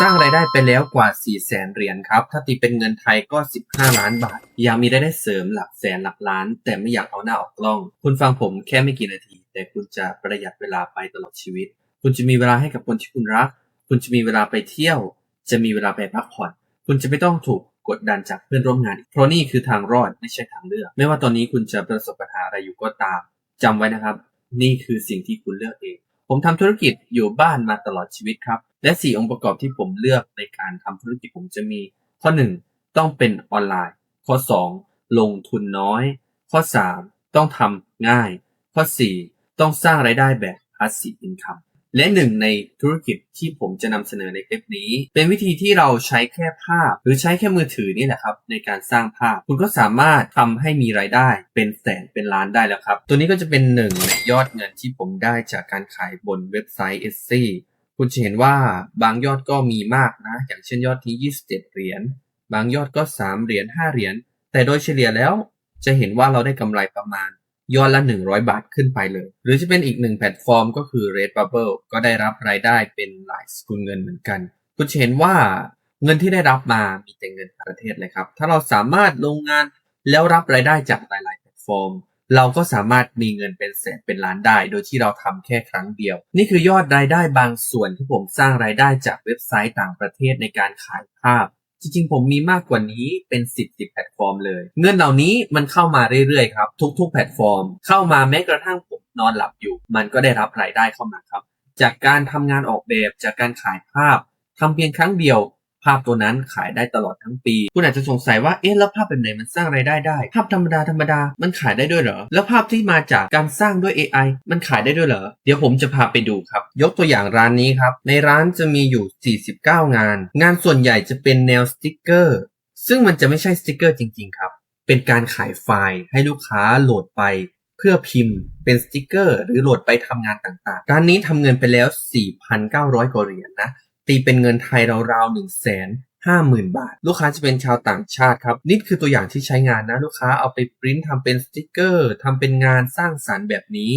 สร้างรายได้ไปแล้วกว่า 4 0 0แสนเหรียญครับ ถ้าตีเป็นเงินไทยก็ 15 ล้านบาท อยากมีรายได้เสริมหลักแสนหลักล้าน แต่ไม่อยากเอาหน้าออกกล้อง คุณฟังผมแค่ไม่กี่นาที แต่คุณจะประหยัดเวลาไปตลอดชีวิต คุณจะมีเวลาให้กับคนที่คุณรัก คุณจะมีเวลาไปเที่ยว จะมีเวลาไปพักผ่อน คุณจะไม่ต้องถูกกดดันจากเพื่อนร่วมงาน เพราะนี่คือทางรอดไม่ใช่ทางเลือก ไม่ว่าตอนนี้คุณจะประสบปัญหาอะไรอยู่ก็ตามจำไว้นะครับ นี่คือสิ่งที่คุณเลือกเอง ผมทำธุรกิจอยู่บ้านมาตลอดชีวิตครับ และ 4 องค์ประกอบที่ผมเลือกในการทำธุรกิจผมจะมี ข้อ 1 ต้องเป็นออนไลน์ ข้อ 2 ลงทุนน้อย ข้อ 3 ต้องทำง่าย ข้อ 4 ต้องสร้างไรายได้แบบ passive income และหนึ่งในธุรกิจที่ผมจะนำเสนอในคลิปนี้ เป็นวิธีที่เราใช้แค่ภาพ หรือใช้แค่มือถือนี่แหละครับ ในการสร้างภาพ คุณก็สามารถทำให้มีรายได้เป็นแสนเป็นล้านได้แล้วครับ ตัวนี้ก็จะเป็นหนึ่งในยอดเงินที่ผมได้จากการขายบนเว็บไซต์ e t s y คุณจะเห็นว่าบางยอดก็มีมากนะ อย่างเช่นยอดที่ 27 เหรียญ บางยอดก็ 3 เหรียญ 5 เหรียญ แต่โดยเฉลี่ยแล้วจะเห็นว่าเราได้กำไรประมาณยอดละ 100 บาทขึ้นไปเลย หรือจะเป็นอีกหนึ่งแพลตฟอร์มก็คือ Redbubble ก็ได้รับรายได้เป็นหลายสกุลเงินเหมือนกัน คุณจะเห็นว่าเงินที่ได้รับมามีแต่เงินประเทศเลยครับ ถ้าเราสามารถลงงานแล้วรับรายได้จากหลาย ๆ แพลตฟอร์ม เราก็สามารถมีเงินเป็นแสนเป็นล้านได้ โดยที่เราทำแค่ครั้งเดียว นี่คือยอดรายได้บางส่วนที่ผมสร้างรายได้จากเว็บไซต์ต่างประเทศในการขายภาพ จริงๆ ผมมีมากกว่านี้เป็น 10 10แพลตฟอร์มเลย เงินเหล่านี้มันเข้ามาเรื่อยๆครับ ทุกๆ แพลตฟอร์ม เข้ามาแม้กระทั่งผมนอนหลับอยู่ มันก็ได้รับรายได้เข้ามาครับ จากการทำงานออกแบบจากการขายภาพทำเพียงครั้งเดียว ภาพตัวนั้นขายได้ตลอดทั้งปี คุณอาจจะสงสัยว่าเอ๊ะแล้วภาพแบบไหนมันสร้างรายได้ได้ ภาพธรรมดาธรรมดามันขายได้ด้วยเหรอ แล้วภาพที่มาจากการสร้างด้วย AI มันขายได้ด้วยเหรอ เดี๋ยวผมจะพาไปดูครับ ยกตัวอย่างร้านนี้ครับ ในร้านจะมีอยู่ 49 งาน งานส่วนใหญ่จะเป็นแนวสติกเกอร์ ซึ่งมันจะไม่ใช่สติกเกอร์จริง ๆ ครับ เป็นการขายไฟล์ให้ลูกค้าโหลดไปเพื่อพิมพ์เป็นสติกเกอร์ หรือโหลดไปทำงานต่างๆ ร้านนี้ทำเงินไปแล้ว 4,900กว่าเหรียญนะ ตีเป็นเงินไทยราวๆ1 5 0 0 0 0 บาท ลูกค้าจะเป็นชาวต่างชาติครับ นี่คือตัวอย่างที่ใช้งานนะ ลูกค้าเอาไปปริ้นทำเป็นสติกเกอร์ทำเป็นงานสร้างสารรค์แบบนี้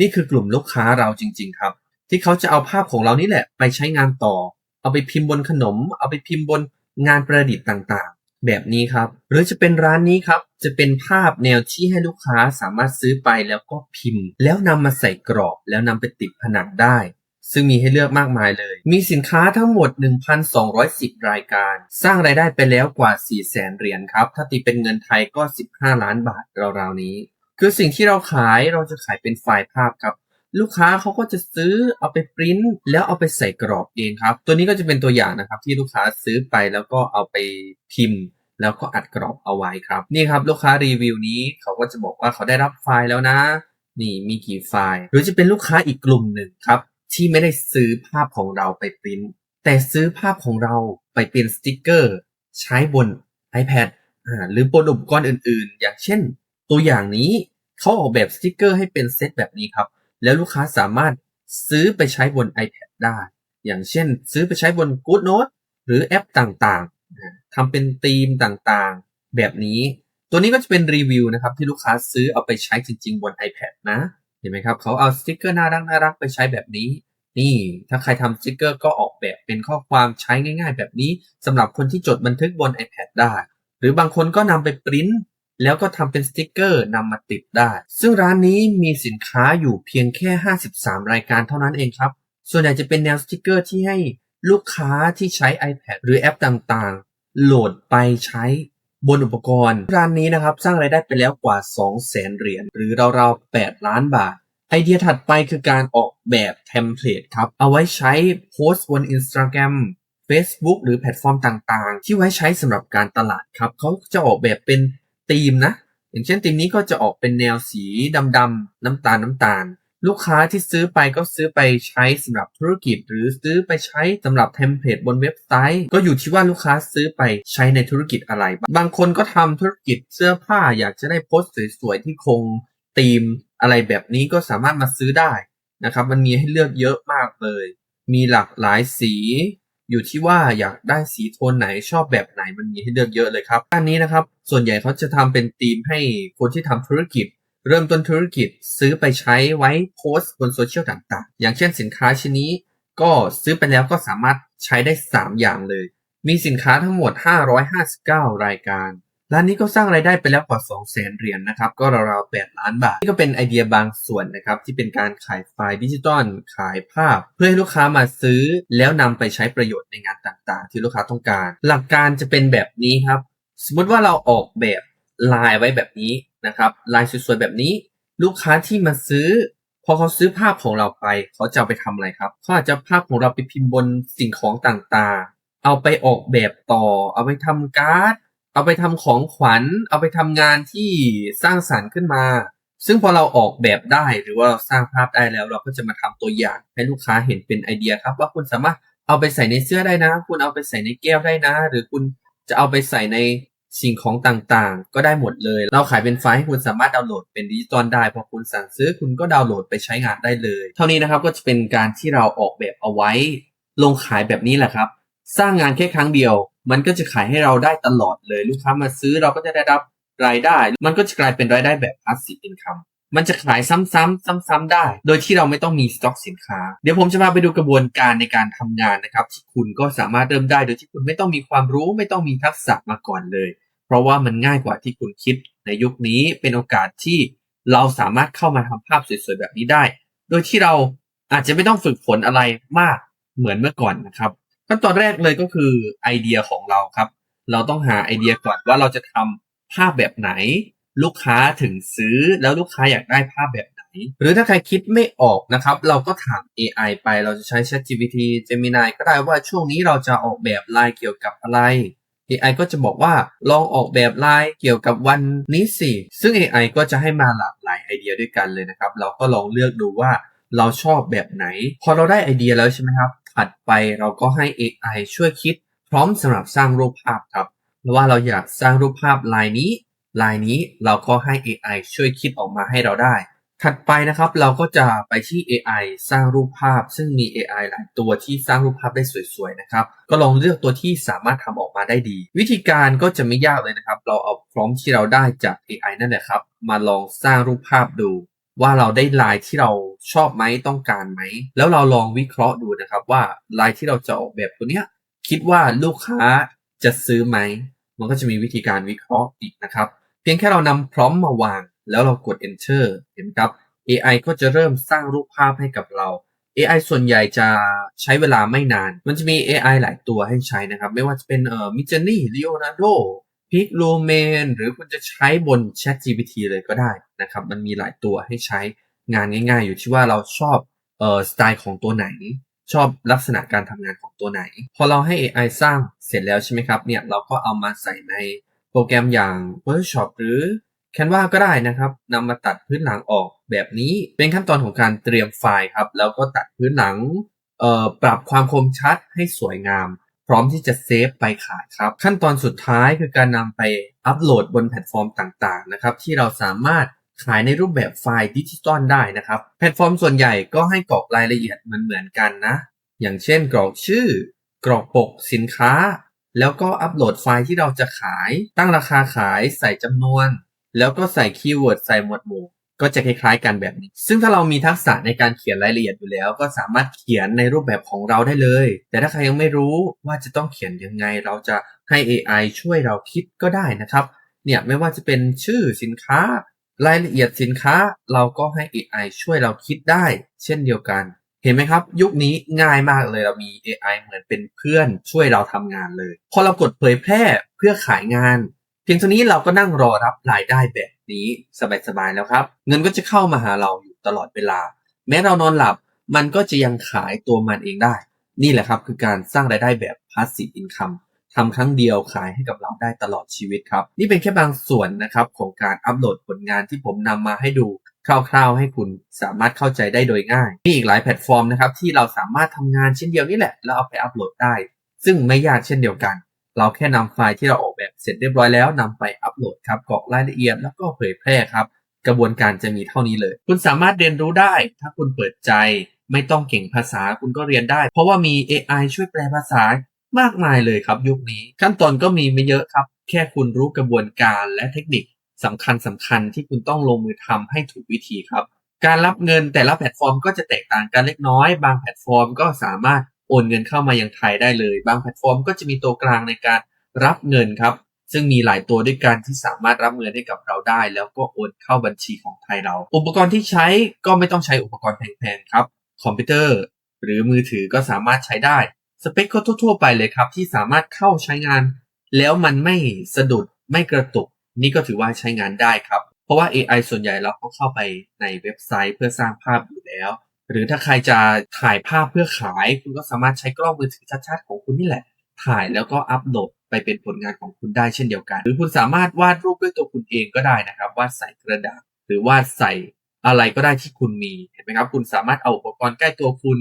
นี่คือกลุ่มลูกค้าเราจริง ๆ ครับ ที่เขาจะเอาภาพของเรานี่แหละ ไปใช้งานต่อ เอาไปพิมพ์บนขนม เอาไปพิมพ์บนงานประดิษฐ์ต่างๆ แบบนี้ครับ หรือจะเป็นร้านนี้ครับ จะเป็นภาพแนวที่ให้ลูกค้าสามารถซื้อไปแล้วก็พิมพ์ แล้วนำมาใส่กรอบ แล้วนำไปติดผนังได้ ซึ่งมีให้เลือกมากมายเลย มีสินค้าทั้งหมด 1,210 รายการ สร้างรายได้ไปแล้วกว่า 4 0 0แสนเหรียญครับ ถ้าตีเป็นเงินไทยก็ 15 ล้านบาทราวๆนี้ คือสิ่งที่เราขายเราจะขายเป็นไฟล์ภาพครับ ลูกค้าเขาก็จะซื้อเอาไปปริ้นแล้วเอาไปใส่กรอบเองครับ ตัวนี้ก็จะเป็นตัวอย่างนะครับ ที่ลูกค้าซื้อไปแล้วก็เอาไปพิมพ์แล้วก็อัดกรอบเอาไว้ครับ นี่ครับลูกค้ารีวิวนี้เขาก็จะบอกว่าเขาได้รับไฟล์แล้วนะ นี่มีกี่ไฟล์ หรือจะเป็นลูกค้าอีกกลุ่มหนึ่งครับ ที่ไม่ได้ซื้อภาพของเราไปปริ้นแต่ซื้อภาพของเราไปเป็นสติกเกอร์ ใช้บน iPad หรือบนอุปกรณ์อื่นๆ อย่างเช่น ตัวอย่างนี้เขาออกแบบสติกเกอร์ให้เป็นเซตแบบนี้ครับ แล้วลูกค้าสามารถซื้อไปใช้บน iPad ได้ อย่างเช่น ซื้อไปใช้บน GoodNote หรือแอปต่างๆทำเป็นธีมต่างๆ แบบนี้ ตัวนี้ก็จะเป็นรีวิวนะครับ ที่ลูกค้าซื้อเอาไปใช้จริง ๆ บน iPad นะ เห็นไหมครับเขาเอาสติกเกอร์น่ารักน่ารักไปใช้แบบนี้ นี่ถ้าใครทำสติกเกอร์ก็ออกแบบเป็นข้อความใช้ง่ายๆ แบบนี้สำหรับคนที่จดบันทึกบน iPad ได้ หรือบางคนก็นำไปปริ้นแล้วก็ทำเป็นสติกเกอร์นำมาติดได้ ซึ่งร้านนี้มีสินค้าอยู่เพียงแค่ 53 รายการเท่านั้นเองครับ ส่วนใหญ่จะเป็นแนวสติกเกอร์ที่ให้ลูกค้าที่ใช้ iPad หรือแอปต่างๆ โหลดไปใช้ บนอุปกรณ์ร้านนี้นะครับสร้างรายได้ไปแล้วกว่า 200,000เหรียญหรือราวๆ 8 ล้านบาท ไอเดียถัดไปคือการออกแบบเทมเพลตครับ เอาไว้ใช้โพสต์บน Instagram Facebook หรือแพลตฟอร์มต่างๆ ที่ไว้ใช้สำหรับการตลาดครับเขาจะออกแบบเป็นธีมนะ อย่างเช่นธีมนี้ก็จะออกเป็นแนวสีดำๆน้ำตาลน้ำตาล ลูกค้าที่ซื้อไปก็ซื้อไปใช้สำหรับธุรกิจ หรือซื้อไปใช้สำหรับเทมเพลตบนเว็บไซต์ ก็อยู่ที่ว่าลูกค้าซื้อไปใช้ในธุรกิจอะไร บางคนก็ทำธุรกิจเสื้อผ้าอยากจะได้โพสต์สวยๆที่คงธีมอะไรแบบนี้ก็สามารถมาซื้อได้นะครับ มันมีให้เลือกเยอะมากเลย มีหลากหลายสี อยู่ที่ว่าอยากได้สีโทนไหนชอบแบบไหนมันมีให้เลือกเยอะเลยครับอันนี้นะครับ ส่วนใหญ่เขาจะทำเป็นธีมให้คนที่ทำธุรกิจ เริ่มต้นธุรกิจซื้อไปใช้ไว้โพสต์บนโซเชียลต่างๆ อย่างเช่นสินค้าชิ้นนี้ ก็ซื้อไปแล้วก็สามารถใช้ได้ 3 อย่างเลย มีสินค้าทั้งหมด 559 รายการร้านนี้ก็สร้างรายได้ไปแล้วกว่า 2 0 0 0 0 0เหรียญนนะครับ ก็ราวๆ 8 ล้านบาท นี่ก็เป็นไอเดียบางส่วนนะครับ ที่เป็นการขายไฟล์ดิจิตอลขายภาพ เพื่อให้ลูกค้ามาซื้อ แล้วนำไปใช้ประโยชน์ในงานต่างๆ ที่ลูกค้าต้องการ หลักการจะเป็นแบบนี้ครับ สมมติว่าเราออกแบบลายไว้แบบนี้ นะครับลายสวยๆแบบนี้ ลูกค้าที่มาซื้อ พอเขาซื้อภาพของเราไป เขาจะเอาไปทำอะไรครับเขาอาจจะภาพของเราไปพิมพ์บนสิ่งของต่างๆ เอาไปออกแบบต่อ เอาไปทำการ์ด เอาไปทำของขวัญ เอาไปทำงานที่สร้างสรรค์ขึ้นมา ซึ่งพอเราออกแบบได้หรือว่าเราสร้างภาพได้แล้ว เราก็จะมาทำตัวอย่างให้ลูกค้าเห็นเป็นไอเดียครับ ว่าคุณสามารถเอาไปใส่ในเสื้อได้นะ คุณเอาไปใส่ในแก้วได้นะ หรือคุณจะเอาไปใส่ใน สิ่งของต่างๆ ก็ได้หมดเลย เราขายเป็นไฟล์ให้คุณสามารถดาวน์โหลดเป็นดิจิตอลได้ พอคุณสั่งซื้อคุณก็ดาวน์โหลดไปใช้งานได้เลย เท่านี้นะครับก็จะเป็นการที่เราออกแบบเอาไว้ ลงขายแบบนี้แหละครับ สร้างงานแค่ครั้งเดียว มันก็จะขายให้เราได้ตลอดเลย ลูกค้ามาซื้อเราก็จะได้รับรายได้ มันก็จะกลายเป็นรายได้แบบ passive income มันจะขายซ้ำๆซ้ำๆได้ โดยที่เราไม่ต้องมีสต็อกสินค้า เดี๋ยวผมจะพาไปดูกระบวนการในการทำงานนะครับที่คุณก็สามารถเริ่มได้ โดยที่คุณไม่ต้องมีความรู้ไม่ต้องมีทักษะมาก่อนเลย เพราะว่ามันง่ายกว่าที่คุณคิดในยุคนี้เป็นโอกาสที่เราสามารถเข้ามาทำภาพสวยๆแบบนี้ได้ โดยที่เราอาจจะไม่ต้องฝึกฝนอะไรมากเหมือนเมื่อก่อนนะครับขั้นตอนแรกเลยก็คือไอเดียของเราครับ เราต้องหาไอเดียก่อนว่าเราจะทำภาพแบบไหน ลูกค้าถึงซื้อแล้วลูกค้าอยากได้ภาพแบบไหน หรือถ้าใครคิดไม่ออกนะครับ เราก็ถาม AI ไปเราจะใช้ ChatGPT Gemini ก็ได้ว่าช่วงนี้เราจะออกแบบลายเกี่ยวกับอะไร AI ก็จะบอกว่าลองออกแบบลายเกี่ยวกับวันนี้สิซึ่ง AI ก็จะให้มาหลากหลายไอเดียด้วยกันเลยนะครับ เราก็ลองเลือกดูว่าเราชอบแบบไหน พอเราได้ไอเดียแล้วใช่ไหมครับถัดไปเราก็ให้ AI ช่วยคิด พร้อมสำหรับสร้างรูปภาพครับว่าเราอยากสร้างรูปภาพลายนี้ ลายนี้เราก็ให้ AI ช่วยคิดออกมาให้เราได้ ถัดไปนะครับเราก็จะไปที่ AI สร้างรูปภาพ ซึ่งมี AI หลายตัวที่สร้างรูปภาพได้สวยๆนะครับ ก็ลองเลือกตัวที่สามารถทำออกมาได้ดี วิธีการก็จะไม่ยากเลยนะครับ เราเอาพร้อมที่เราได้จาก AI นั่นแหละครับ มาลองสร้างรูปภาพดู ว่าเราได้ลายที่เราชอบไหมต้องการไหม แล้วเราลองวิเคราะห์ดูนะครับว่าลายที่เราจะออกแบบตัวเนี้ยคิดว่าลูกค้าจะซื้อไหม มันก็จะมีวิธีการวิเคราะห์อีกนะครับ พียงแค่เรานำพร้อมมาวาง แล้วเรากด enter เห็นไหมครับ AI ก็จะเริ่มสร้างรูปภาพให้กับเรา AI ส่วนใหญ่จะใช้เวลาไม่นาน มันจะมี AI หลายตัวให้ใช้นะครับ ไม่ว่าจะเป็นเอ่อ Midjourney Leonardo p i c l o m a n หรือคุณจะใช้บน ChatGPT เลยก็ได้นะครับ มันมีหลายตัวให้ใช้งานง่าย ๆ อยู่ที่ว่าเราชอบเอ่อสไตล์ของตัวไหน ชอบลักษณะการทำงานของตัวไหน พอเราให้ AI สร้างเสร็จแล้วใช่ไหมครับเนี่ยเราก็เอามาใส่ใน โปรแกรมอย่าง Photoshop หรือ Canva ก็ได้นะครับนำมาตัดพื้นหลังออกแบบนี้เป็นขั้นตอนของการเตรียมไฟล์ครับ แล้วก็ตัดพื้นหลังปรับความคมชัดให้สวยงาม พร้อมที่จะเซฟไปขายครับ ขั้นตอนสุดท้ายคือการนำไปอัปโหลดบนแพลตฟอร์มต่างๆนะครับที่เราสามารถขายในรูปแบบไฟล์ดิจิตอลได้นะครับ แพลตฟอร์มส่วนใหญ่ก็ให้กรอกรายละเอียดมือนเหมือนกันนะ อย่างเช่นกรอกชื่อกรอกปกสินค้า แล้วก็อัปโหลดไฟล์ที่เราจะขาย ตั้งราคาขายใส่จำนวน แล้วก็ใส่คีย์เวิร์ดใส่หมวดหมู่ก็จะคล้ายๆกันแบบนี้ ซึ่งถ้าเรามีทักษะในการเขียนรายละเอียดอยู่แล้ว ก็สามารถเขียนในรูปแบบของเราได้เลย แต่ถ้าใครยังไม่รู้ว่าจะต้องเขียนยังไง เราจะให้ AI ช่วยเราคิดก็ได้นะครับ เนี่ยไม่ว่าจะเป็นชื่อสินค้า รายละเอียดสินค้า เราก็ให้ AI ช่วยเราคิดได้ เช่นเดียวกัน เห็นไหมครับ ยุคนี้ง่ายมากเลยเรามี AI เหมือนเป็นเพื่อนช่วยเราทำงานเลย พอเรากดเผยแพร่เพื่อขายงาน เพียงเท่านี้เราก็นั่งรอรับรายได้แบบนี้สบายๆแล้วครับ เงินก็จะเข้ามาหาเราอยู่ตลอดเวลา แม้เรานอนหลับมันก็จะยังขายตัวมันเองได้ นี่แหละครับคือการสร้างรายได้แบบ passive income ทำครั้งเดียวขายให้กับเราได้ตลอดชีวิตครับ นี่เป็นแค่บางส่วนนะครับของการอัปโหลดผลงานที่ผมนำมาให้ดู ร่าวๆ ให้คุณสามารถเข้าใจได้โดยง่าย มีอีกหลายแพลตฟอร์มนะครับที่เราสามารถทำงานเช่นเดียวนี่แหละ แล้วเอาไปอัปโหลดได้ ซึ่งไม่ยากเช่นเดียวกัน เราแค่นำไฟล์ที่เราออกแบบเสร็จเรียบร้อยแล้วนำไปอัปโหลดครับกรอกรายละเอียดแล้วก็เผยแพร่ครับ กระบวนการจะมีเท่านี้เลย คุณสามารถเรียนรู้ได้ ถ้าคุณเปิดใจไม่ต้องเก่งภาษาคุณก็เรียนได้ เพราะว่ามี AI ช่วยแปลภาษามากมายเลยครับยุคนี้ ขั้นตอนก็มีไม่เยอะครับ แค่คุณรู้กระบวนการและเทคนิค สำคัญสำคัญที่คุณต้องลงมือทำให้ถูกวิธีครับ การรับเงินแต่ละแพลตฟอร์มก็จะแตกต่างกันเล็กน้อย บางแพลตฟอร์มก็สามารถโอนเงินเข้ามายังไทยได้เลย บางแพลตฟอร์มก็จะมีตัวกลางในการรับเงินครับ ซึ่งมีหลายตัวด้วยกันที่สามารถรับเงินให้กับเราได้ แล้วก็โอนเข้าบัญชีของไทยเรา อุปกรณ์ที่ใช้ก็ไม่ต้องใช้อุปกรณ์แพงๆครับ คอมพิวเตอร์ หรือมือถือก็สามารถใช้ได้ สเปคก็ทั่วๆไปเลยครับ ที่สามารถเข้าใช้งาน แล้วมันไม่สะดุดไม่กระตุก นี่ก็ถือว่าใช้งานได้ครับ เพราะว่า AI ส่วนใหญ่เราก็เข้าไปในเว็บไซต์เพื่อสร้างภาพอยู่แล้ว หรือถ้าใครจะถ่ายภาพเพื่อขาย คุณก็สามารถใช้กล้องมือถือชัดๆของคุณนี่แหละ ถ่ายแล้วก็อัปโหลดไปเป็นผลงานของคุณได้เช่นเดียวกัน หรือคุณสามารถวาดรูปด้วยตัวคุณเองก็ได้นะครับ วาดใส่กระดาษ หรือวาดใส่อะไรก็ได้ที่คุณมีเห็นไหมครับ คุณสามารถเอาอุปกรณ์ใกล้ตัวคุณ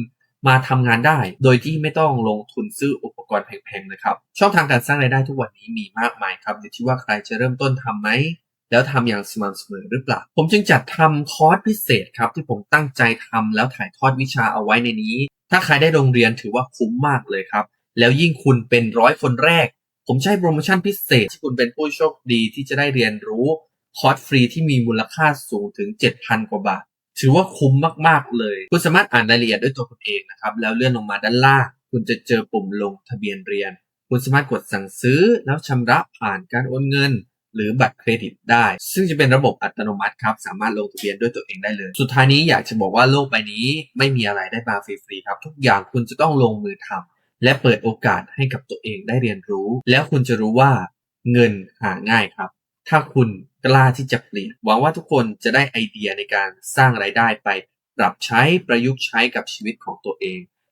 มาทำงานได้ โดยที่ไม่ต้องลงทุนซื้ออุป กรณ์แพงๆนะครับ ช่องทางการสร้างรายได้ทุกวันนี้มีมากมายครับอยู่ที่ว่าใครจะเริ่มต้นทำไหมแล้วทำอย่างสม่ำเสมอหรือเปล่า ผมจึงจัดทำคอร์สพิเศษครับ ที่ผมตั้งใจทำแล้วถ่ายทอดวิชาเอาไว้ในนี้ ถ้าใครได้โรงเรียนถือว่าคุ้มมากเลยครับ แล้วยิ่งคุณเป็นร้อยคนแรก ผมใช้โปรโมชั่นพิเศษที่คุณเป็นผู้โชคดีที่จะได้เรียนรู้คอร์สฟรีที่มีมูลค่าสูงถึง 7,000 กว่าบาท ถือว่าคุ้มมากๆเลย คุณสามารถอ่านรายละเอียดด้วยตัวคุณเองนะครับ แล้วเลื่อนลงมาด้านล่าง คุณจะเจอปุ่มลงทะเบียนเรียน คุณสามารถกดสั่งซื้อแล้วชำระผ่านการโอนเงิน หรือบัตรเครดิตได้ ซึ่งจะเป็นระบบอัตโนมัติครับ สามารถลงทะเบียนด้วยตัวเองได้เลย สุดท้ายนี้อยากจะบอกว่าโลกใบนี้ไม่มีอะไรได้มาฟรีๆครับ ทุกอย่างคุณจะต้องลงมือทำและเปิดโอกาสให้กับตัวเองได้เรียนรู้ แล้วคุณจะรู้ว่าเงินหาง่ายครับ ถ้าคุณกล้าที่จะเปลี่ยน หวังว่าทุกคนจะได้ไอเดียในการสร้างไรายได้ไป ปรับใช้ประยุกต์ใช้กับชีวิตของตัวเอง